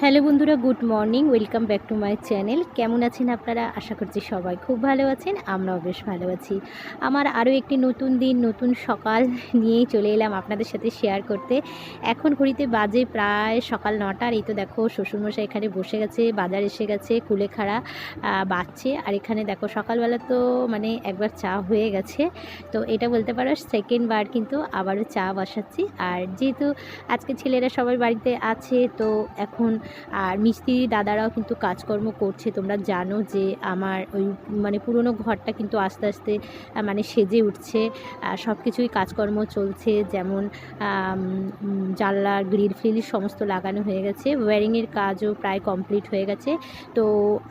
Hello বন্ধুরা, good morning, welcome back to my channel. কেমন আছেন আপনারা? আশা করছি সবাই খুব ভালো আছেন, আমরাও বেশ ভালো আছি। আমার আরও একটি নতুন দিন, নতুন সকাল নিয়েই চলে এলাম আপনাদের সাথে শেয়ার করতে। এখন ঘড়িতে বাজে প্রায় সকাল নটার এই তো দেখো শ্বশুরমশাই এখানে বসে গেছে, বাজার এসে গেছে কুলেখাড়া বাজছে। আর এখানে দেখো সকালবেলা তো মানে একবার চা হয়ে গেছে। তো এটা বলতে পারো সেকেন্ড বার কিন্তু আবারও চা বসাচ্ছি। আর যেহেতু আজকে ছেলেরা সবাই বাড়িতে আছে, তো এখন আর মিস্ত্রি দাদারাও কিন্তু কাজকর্ম করছে। তোমরা জানো যে আমার ওই মানে পুরনো ঘরটা কিন্তু আস্তে আস্তে মানে সেজে উঠছে। আর সব কিছুই কাজকর্ম চলছে। যেমন জানলা, গ্রিল ফ্রিল সমস্ত লাগানো হয়ে গেছে। ওয়্যারিংয়ের কাজও প্রায় কমপ্লিট হয়ে গেছে। তো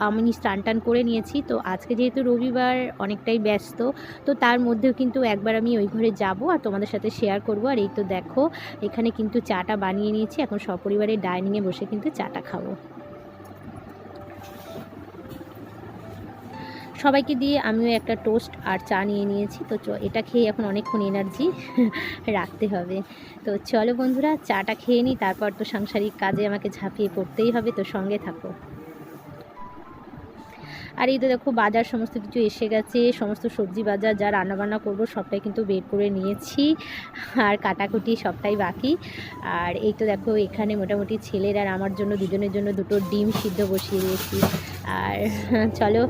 আমি স্টান টান করে নিয়েছি। তো আজকে যেহেতু রবিবার, অনেকটাই ব্যস্ত, তো তার মধ্যেও কিন্তু একবার আমি ওই ঘরে যাব আর তোমাদের সাথে শেয়ার করব। আর এই তো দেখো, এখানে কিন্তু চাটা বানিয়ে নিয়েছি। এখন সপরিবারে ডাইনিংয়ে বসে কিন্তু চাটা খাব। সবাইকে দিয়ে আমিও একটা টোস্ট আর চা নিয়ে নিয়েছি। তো এটা খেয়ে এখন অনেকক্ষণ এনার্জি রাখতে হবে। তো চলো বন্ধুরা, চাটা খেয়ে নিই তারপর তো সাংসারিক কাজে আমাকে ঝাঁপিয়ে পড়তেই হবে, তো সঙ্গে থাকো। আর এই তো দেখো, বাজার সমস্ত কিছু এসে গেছে, সমস্ত সবজি বাজার, যা রান্নাবান্না করব সবটাই কিন্তু বের করে নিয়েছি, আর কাটাকুটি সবটাই বাকি। আর এই তো দেখো, এখানে মোটামুটি ছেলের আর আমার জন্য, দুজনের জন্য দুটো ডিম সিদ্ধ বসিয়ে দিয়েছি। আর চলো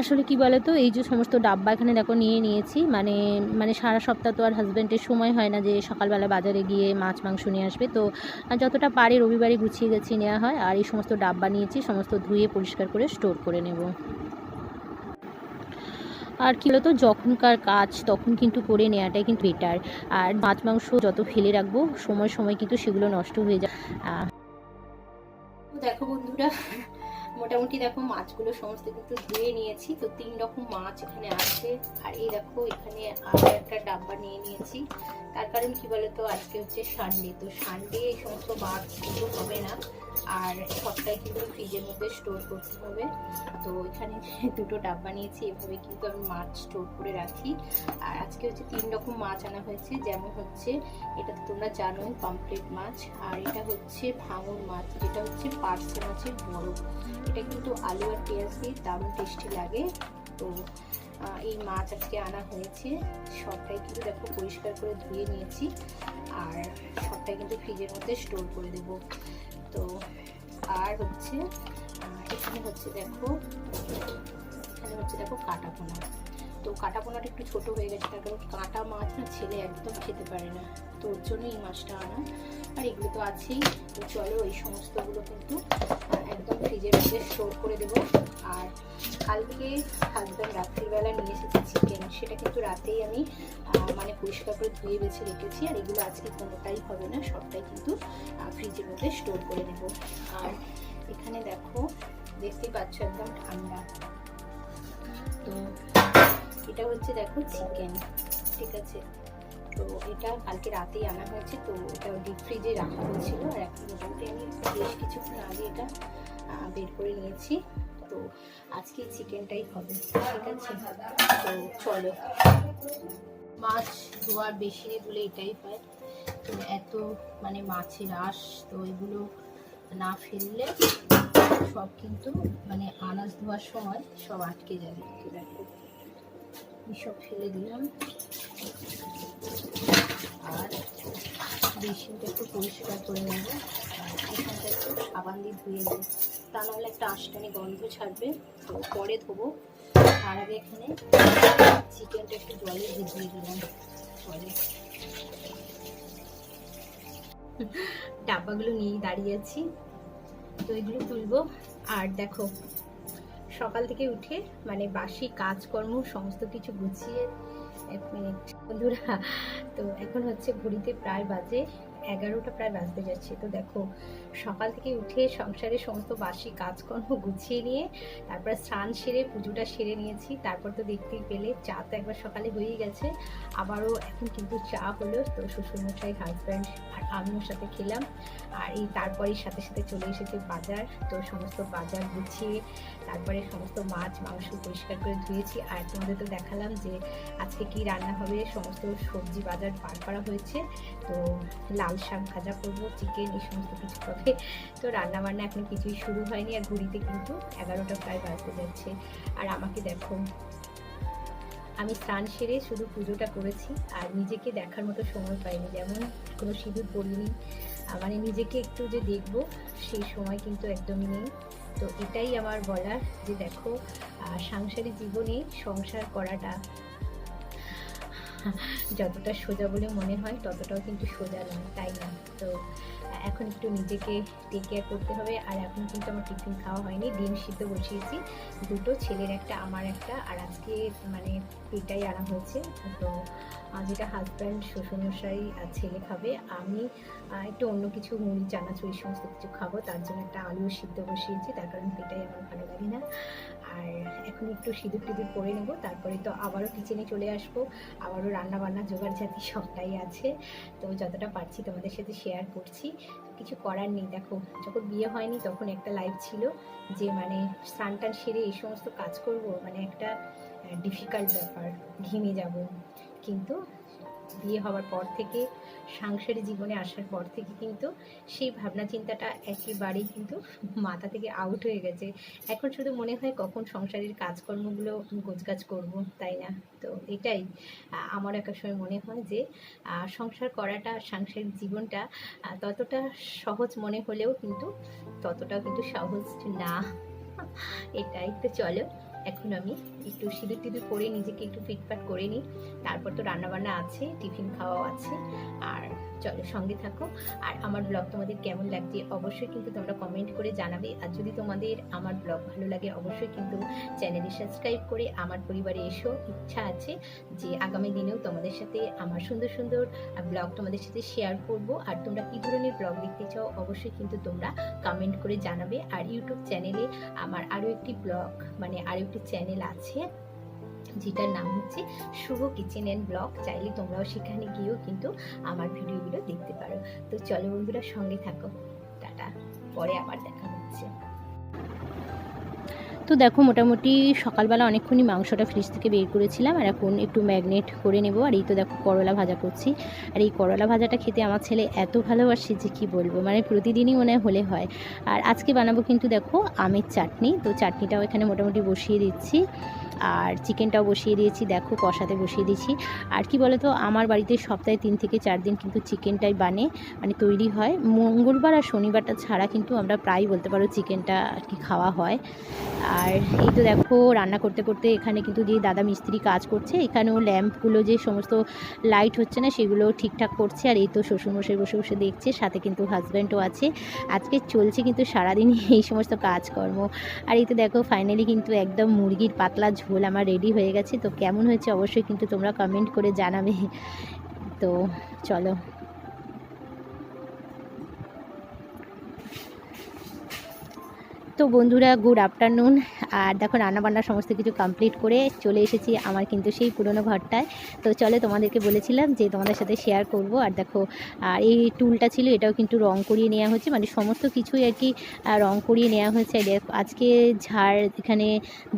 আসলে কি বলো তো এই যে সমস্ত ডাব্বা এখানে দেখো নিয়ে নিয়েছি মানে মানে সারা সপ্তাহ তো আর হাজব্যান্ডের সময় হয় না যে সকালবেলা বাজারে গিয়ে মাছ, মাংস নিয়ে আসবে। তো যতটা পারে রবিবারে গুছিয়ে গেছি নেওয়া হয় আর এই সমস্ত ডাব্বা নিয়েছি, সমস্ত ধুয়ে পরিষ্কার করে স্টোর করে নেব। আর কী বলতো, যখনকার কাজ তখন কিন্তু করে নেওয়াটাই কিন্তু বেটার আর মাছ, মাংস যত ফেলে রাখব, সময় সময় কিন্তু সেগুলো নষ্ট হয়ে যায়। দেখো বন্ধুরা মোটামুটি দেখো মাছগুলো সমস্ত কিন্তু ধুয়ে নিয়েছি, তো তিন রকম মাছ এখানে আছে। আর এই দেখো এখানে আরও একটা ডাব্বা নিয়ে নিয়েছি। তার কারণ কি বলতো? আজকে হচ্ছে সানডে তো সানডে এই সমস্ত মাছ কিন্তু হবে না। আর সবটাই কিন্তু ফ্রিজের মধ্যে স্টোর করতে হবে। তো এখানে দুটো ডাব্বা নিয়েছি এভাবে কিন্তু আমি মাছ স্টোর করে রাখি। আর আজকে হচ্ছে তিন রকম মাছ আনা হয়েছে, যেমন হচ্ছে এটা তো তোমরা জানোই পমফ্রেট মাছ, আর এটা হচ্ছে ভাঙর মাছ, যেটা হচ্ছে পার্সে মাছের বড়। এটা কিন্তু আলু আর পেঁয়াজ দিয়ে দারুণ টেস্টি লাগে। তো এই মাছ আজকে আনা হয়েছে। সবটাই কিন্তু দেখো পরিষ্কার করে ধুয়ে নিয়েছি। আর সবটাই কিন্তু ফ্রিজের মধ্যে স্টোর করে দেব। তো আর হচ্ছে এখানে হচ্ছে দেখো, এখানে হচ্ছে দেখো কাটা পোনা। তো কাটা পোনাটা একটু ছোট হয়ে গেছে, তার কারণ কাঁটা মাছ না ছেলে একদম খেতে পারে না। তো ওর জন্য এই মাছটা আনা। আর এগুলো তো আছেই। তো চলো এই সমস্তগুলো কিন্তু একদম ফ্রিজের মধ্যে স্টোর করে দেবো। আর কালকে হাজব্যান্ড রাত্রিবেলা নিয়ে এসেছে চিকেন সেটা কিন্তু রাতেই আমি মানে পরিষ্কার করে ধুয়ে বেছে রেখেছি। আর এগুলো আজকে কোনোটাই হবে না, সবটাই কিন্তু ফ্রিজের মধ্যে স্টোর করে দেবো। আর এখানে দেখো দেখতেই পাচ্ছ একদম ঠান্ডা। তো এটা হচ্ছে দেখো চিকেন ঠিক আছে? তো এটা কালকে রাতেই আনা হয়েছে, তো এটা ডিপ ফ্রিজে রাখা হয়েছিল, আর এখন মোটামুটি আমি বেশ কিছুক্ষণ আগে এটা বের করে নিয়েছি। তো আজকে চিকেনটাই হবে, ঠিক আছে? তো চলো। মাছ ধোয়ার বেশি বলে এটাই হয়। তো এত মানে মাছের আঁশ, তো এগুলো না ফেললে সব কিন্তু মানে আনাজ ধোয়ার সময় সব আটকে যাবে। তো দেখো সব ফেলে দিলাম। আর বেসিনটা একটু পরিষ্কার করে নেব। এখানটা একটু সাবান দিয়ে ধুয়ে নেব। তা নাহলে একটা আশটানি গন্ধ ছাড়বে। তো পরে ধোবো। তার আগে এখানে চিকেনটা একটু জলে ভিজিয়ে দিলাম। জলে। ডাব্বাগুলো নিয়েই দাঁড়িয়ে আছি। তো এগুলো তুলবো। আর দেখো সকাল থেকে উঠে মানে বাসি কাজকর্ম, সমস্ত কিছু গুছিয়ে এক মিনিট বন্ধুরা, তো এখন হচ্ছে ঘড়িতে প্রায় বাজে। এগারোটা প্রায় বাজতে যাচ্ছে। তো দেখো, সকাল থেকে উঠে সংসারের সমস্ত বাসি কাজকর্ম গুছিয়ে নিয়ে, তারপর স্নান সেরে, পুজোটা সেরে নিয়েছি। তারপর তো দেখতেই পেলে, চা তো একবার সকালে হয়েই গেছে। আবারও এখন কিন্তু চা হলো, তো শ্বশুরমশাই হাজব্যান্ড আর আমিও সাথে খেলাম। আর এই তারপরেই সাথে সাথে চলে এসেছে বাজার। তো সমস্ত বাজার গুছিয়ে, তারপরে সমস্ত মাছ, মাংস পরিষ্কার করে ধুয়েছি। আর তোমাদের তো দেখালাম যে, আজকে কি রান্না হবে, সমস্ত সবজি বাজার পার করা হয়েছে। তো লাল শাক ভাজা করব চিকেন এই সমস্ত কিছু হবে। তো রান্না বান্না এখন কিছুই শুরু হয়নি আর ঘুরিতে কিন্তু এগারোটা প্রায় বাজতে যাচ্ছে। আর আমাকে দেখো আমি স্নান সেরে শুধু পুজোটা করেছি আর নিজেকে দেখার মতো সময় পাইনি। যেমন কোনো সিঁদুর আহ, মানে নিজেকে একটু যে দেখব সেই সময় কিন্তু একদমই নেই। তো এটাই আমার বলার যে দেখো সাংসারিক জীবনে সংসার করাটা যতটা সোজা বলে মনে হয় ততটাও কিন্তু সোজা নয় তাই না? তো এখন একটু নিজেকে টেক কেয়ার করতে হবে। আর এখন কিন্তু আমার টিফিন খাওয়া হয়নি, ডিম সিদ্ধ বসিয়েছি। দুটো ছেলের একটা, আমার একটা, আর আজকে মানে এটাই আনা হয়েছে। তো যেটা হাজব্যান্ড শ্বশুরমশাই আর ছেলে খাবে, আমি একটু অন্য কিছু মুড়ি, চানাচুর এই সমস্ত কিছু খাব। তার জন্য একটা আলু সিদ্ধ বসিয়েছি, তার কারণ এটাই আমার ভালো লাগে না। আর এখন একটু সিঁদুর টিঁদুর করে নেব, তারপরে তো আবারও কিচেনে চলে আসব। আবারও রান্না বান্না জোগাড় জাতি সবটাই আছে। তো, যতটা পারছি তোমাদের সাথে শেয়ার করছি। কিছু করার নেই। দেখো, যখন বিয়ে হয়নি তখন একটা লাইফ ছিল যে মানে স্নান টান সেরে এই সমস্ত কাজ করব মানে একটা ডিফিকাল্ট ব্যাপার, ঘিমে যাব। কিন্তু বিয়ে হওয়ার পর থেকে, সাংসারিক জীবনে আসার পর থেকে কিন্তু সেই ভাবনা চিন্তাটা একেবারেই কিন্তু মাথা থেকে আউট হয়ে গেছে। এখন শুধু মনে হয় কখন সংসারের কাজকর্মগুলো গোছগাছ করব, তাই না? তো এটাই আমার একটা সময় মনে হয় যে সংসার করাটা, সাংসারিক জীবনটা ততটা সহজ মনে হলেও কিন্তু ততটাও কিন্তু সহজ না। এটাই তো চলো। এখন আমি একটু সিঁদুর টিঁদুর করে নিজেকে একটু ফিটফাট করে নিই। তারপর তো রান্নাবান্না আছে, টিফিন খাওয়াও আছে, আর চলো সঙ্গে থাকো। আর আমার ব্লগ তোমাদের কেমন লাগছে অবশ্যই কিন্তু তোমরা কমেন্ট করে জানাবে। আর যদি তোমাদের আমার ব্লগ ভালো লাগে অবশ্যই কিন্তু চ্যানেলে সাবস্ক্রাইব করে আমার পরিবারে এসো। ইচ্ছা আছে যে আগামী দিনেও তোমাদের সাথে আমার সুন্দর সুন্দর ব্লগ তোমাদের সাথে শেয়ার করব। আর তোমরা কী ধরনের ব্লগ দেখতে চাও অবশ্যই কিন্তু তোমরা কমেন্ট করে জানাবে। আর ইউটিউব চ্যানেলে আমার আরও একটি ব্লগ মানে আরও একটি চ্যানেল আছে, যেটার নাম হচ্ছে শুভ কিচেন অ্যান্ড ব্লগ চাইলে তোমরাও সেখানে গিয়েও কিন্তু আমার ভিডিওগুলো দেখতে পারো। তো চলো বন্ধুরা সঙ্গে থাকো। টাটা। পরে আবার তো দেখো মোটামুটি সকালবেলা অনেকক্ষণই মাংসটা ফ্রিজ থেকে বের করেছিলাম আর এখন একটু ম্যাগনেট করে নেব। আর এই তো দেখো করলা ভাজা করছি। আর এই করলা ভাজাটা খেতে আমার ছেলে এত ভালোবাসে যে কি বলব? মানে প্রতিদিনই মনে হলে হয়। আর আজকে বানাবো কিন্তু দেখো আমের চাটনি। তো চাটনিটাও এখানে মোটামুটি বসিয়ে দিচ্ছি। আর চিকেনটাও বসিয়ে দিয়েছি, দেখো কষাতে বসিয়ে দিয়েছি। আর কি বলতো, আমার বাড়িতে সপ্তাহে তিন থেকে চার দিন কিন্তু চিকেনটাই বানে মানে তৈরি হয়। মঙ্গলবার আর শনিবারটা ছাড়া কিন্তু আমরা প্রায় বলতে পারো চিকেনটা আর কি খাওয়া হয়। আর এই তো দেখো, রান্না করতে করতে এখানে কিন্তু যে দাদা মিস্ত্রি কাজ করছে, এখানেও ল্যাম্পগুলো যে সমস্ত লাইট হচ্ছে না, সেগুলো ঠিকঠাক করছে। আর এই তো শ্বশুরমশাই বসে বসে দেখছে, সাথে কিন্তু হাজব্যান্ডও আছে। আজকে চলছে কিন্তু সারাদিনই এই সমস্ত কাজকর্ম। আর এই তো দেখো ফাইনালি কিন্তু একদম মুরগির পাতলা ঝোল আমার রেডি হয়ে গেছে, তো কেমন হয়েছে অবশ্যই কিন্তু তোমরা কমেন্ট করে জানাবে। তো চলো। তো বন্ধুরা গুড আফটারনুন আর দেখো রান্নাবান্না সমস্ত কিছু কমপ্লিট করে চলে এসেছি আমার কিন্তু সেই পুরনো ঘরটায়। তো চলে তোমাদেরকে বলেছিলাম যে তোমাদের সাথে শেয়ার করব। আর দেখো আর এই টুলটা ছিল এটাও কিন্তু রং করিয়ে নেওয়া হয়েছে মানে সমস্ত কিছুই আর কি রং করিয়ে নেওয়া হয়েছে আজকে ঝাড় এখানে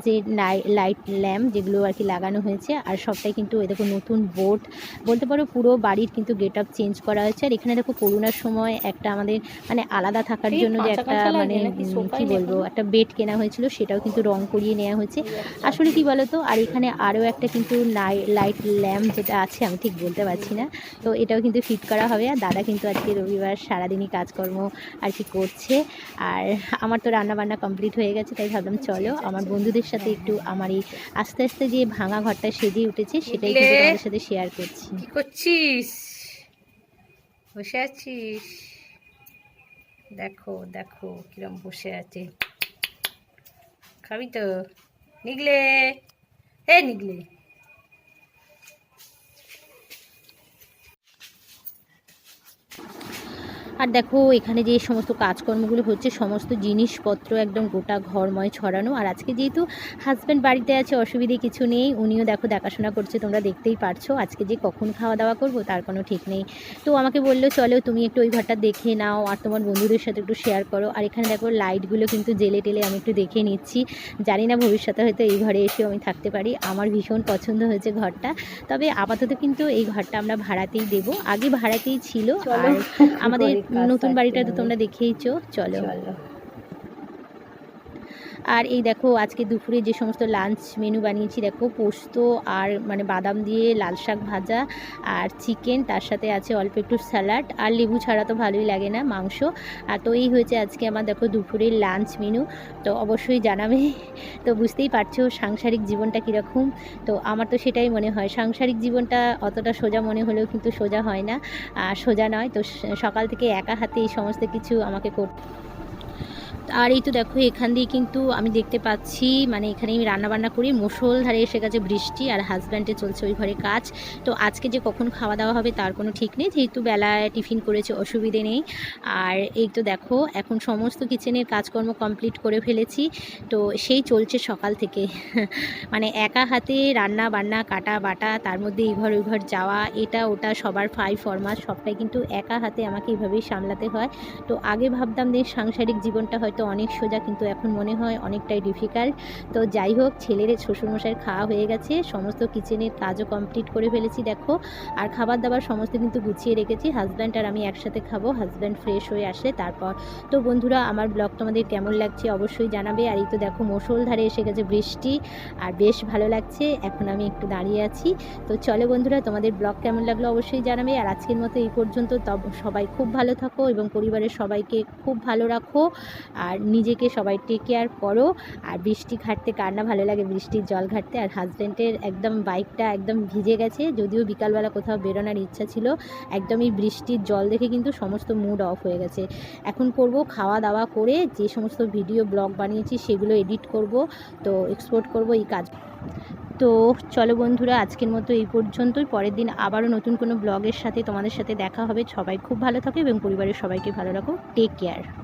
যে লাইট ল্যাম্প যেগুলো আর কি লাগানো হয়েছে আর সবটাই কিন্তু এই দেখো নতুন বোর্ড বলতে পারো পুরো বাড়ির কিন্তু গেট আপ চেঞ্জ করা হয়েছে। আর এখানে দেখো করোনার সময় একটা আমাদের মানে আলাদা থাকার জন্য যে একটা মানে কি বলব? একটা বেড কেনা হয়েছিল সেটাও কিন্তু রং করিয়ে নেওয়া হয়েছে। আসলে কি বলতো আর এখানে আরও একটা কিন্তু লাইট ল্যাম্প যেটা আছে আমি ঠিক বলতে পারছি না। তো এটাও কিন্তু ফিট করা হবে আর দাদা কিন্তু আজকে রবিবার সারাদিনই কাজকর্ম আর কি করছে। আর আমার তো রান্না বান্না কমপ্লিট হয়ে গেছে তাই ভাবলাম চলো আমার বন্ধুদের সাথে একটু আমার এই আস্তে আস্তে যে ভাঙা ঘরটা সেজে উঠেছে সেটাই কিন্তু? তোমাদের সাথে শেয়ার করছি। করছিস? বসে আছিস? দেখো দেখো কিরম বসে আছে। খাবি তো? নিগলে। এ নিগলে। আর দেখো এখানে যে সমস্ত কাজকর্মগুলো হচ্ছে সমস্ত জিনিসপত্র একদম গোটা ঘরময় ছড়ানো। আর আজকে যেহেতু হাজব্যান্ড বাড়িতে আছে অসুবিধে কিছু নেই। উনিও দেখো দেখাশোনা করছে তোমরা দেখতেই পারছ। আজকে যে কখন খাওয়া দাওয়া করব তার কোনো ঠিক নেই। তো আমাকে বলল চলো তুমি একটু ওই ঘরটা দেখে নাও আর তোমার বন্ধুদের সাথে একটু শেয়ার করো। আর এখানে দেখো লাইটগুলো কিন্তু জেলে টেলে আমি একটু দেখে নিচ্ছি। জানি না ভবিষ্যতে হয়তো এই ঘরে এসেও আমি থাকতে পারি। আমার ভীষণ পছন্দ হয়েছে ঘরটা। তবে আপাতত কিন্তু এই ঘরটা আমরা ভাড়াতেই দেব। আগে ভাড়াতেই ছিল। আর আমাদের নতুন বাড়িটা তো তোমরা দেখেইছো চলো। চলো। আর এই দেখো, আজকে দুপুরে যে সমস্ত লাঞ্চ মেনু বানিয়েছি, দেখো, পোস্ত আর মানে বাদাম দিয়ে লাল শাক ভাজা আর চিকেন তার সাথে আছে অল্প একটু স্যালাড আর লেবু ছাড়া তো ভালোই লাগে না, মাংস। আর তো এই হয়েছে আজকে আমার, দেখো, দুপুরের লাঞ্চ মেনু তো অবশ্যই জানাবে। তো বুঝতেই পারছ সাংসারিক জীবনটা কীরকম। তো আমার তো সেটাই মনে হয়, সাংসারিক জীবনটা অতটা সোজা মনে হলেও কিন্তু সোজা হয় না। আর সোজা নয়, তো সকাল থেকে একা হাতে এই সমস্ত কিছু আমাকে করতে আর এই তো দেখো, এখান দিয়ে কিন্তু আমি দেখতে পাচ্ছি মানে এখানে আমি রান্নাবান্না করি। মুষলধারে এসে গেছে বৃষ্টি আর হাজব্যান্ডে চলছে ওই ঘরে কাজ। তো আজকে যে কখন খাওয়া দাওয়া হবে তার কোনো ঠিক নেই, যেহেতু বেলায় টিফিন করেছে, অসুবিধে নেই। আর এই তো দেখো, এখন সমস্ত কিচেনের কাজকর্ম কমপ্লিট করে ফেলেছি। তো সেই চলছে সকাল থেকে। মানে একা হাতে রান্না বান্না কাটা বাটা তার মধ্যে এই ঘর ওই ঘর যাওয়া, এটা ওটা সবার ফাই ফরমাস সবটাই কিন্তু একা হাতে আমাকে এইভাবেই সামলাতে হয়। তো আগে ভাবতাম যে সাংসারিক জীবনটা হয়তো অনেক সোজা, কিন্তু এখন মনে হয় অনেকটাই ডিফিকাল্ট তো যাই হোক, ছেলের শ্বশুরমশাইয়ের খাওয়া হয়ে গেছে, সমস্ত কিচেনের কাজও কমপ্লিট করে ফেলেছি, দেখো। আর খাবার দাবার সমস্ত কিন্তু গুছিয়ে রেখেছি হাজব্যান্ড আর আমি একসাথে খাব হাজব্যান্ড ফ্রেশ হয়ে আসলে তারপর। তো বন্ধুরা, আমার ব্লগ তোমাদের কেমন লাগছে অবশ্যই জানাবে। আর এই তো দেখো মুষলধারে এসে গেছে বৃষ্টি, আর বেশ ভালো লাগছে। এখন আমি একটু দাঁড়িয়ে আছি। তো চলো বন্ধুরা, তোমাদের ব্লগ কেমন লাগল অবশ্যই জানাবে। আর আজকের মতো এই পর্যন্ত সবাই খুব ভালো থাকো এবং পরিবারের সবাইকে খুব ভালো রাখো। আর নিজেকে সবাই টেক কেয়ার করো। আর বৃষ্টি ঘাটতে কার না ভালো লাগে বৃষ্টির জল ঘাটতে। আর হাজব্যান্ডের একদম বাইকটা একদম ভিজে গেছে, যদিও বিকালবেলা কোথাও বেরোনোর ইচ্ছা ছিল। একদমই বৃষ্টির জল দেখে কিন্তু সমস্ত মুড অফ হয়ে গেছে। এখন করব খাওয়া দাওয়া করে যে সমস্ত ভিডিও ব্লগ বানিয়েছি সেগুলো এডিট করব। তো এক্সপোর্ট করব এই কাজ। তো চলো বন্ধুরা, আজকের মতো এই পর্যন্তই। পরের দিন আবারও নতুন কোনো ব্লগের সাথে তোমাদের সাথে দেখা হবে। সবাই খুব ভালো থাকো এবং পরিবারের সবাইকে ভালো রাখো। Take care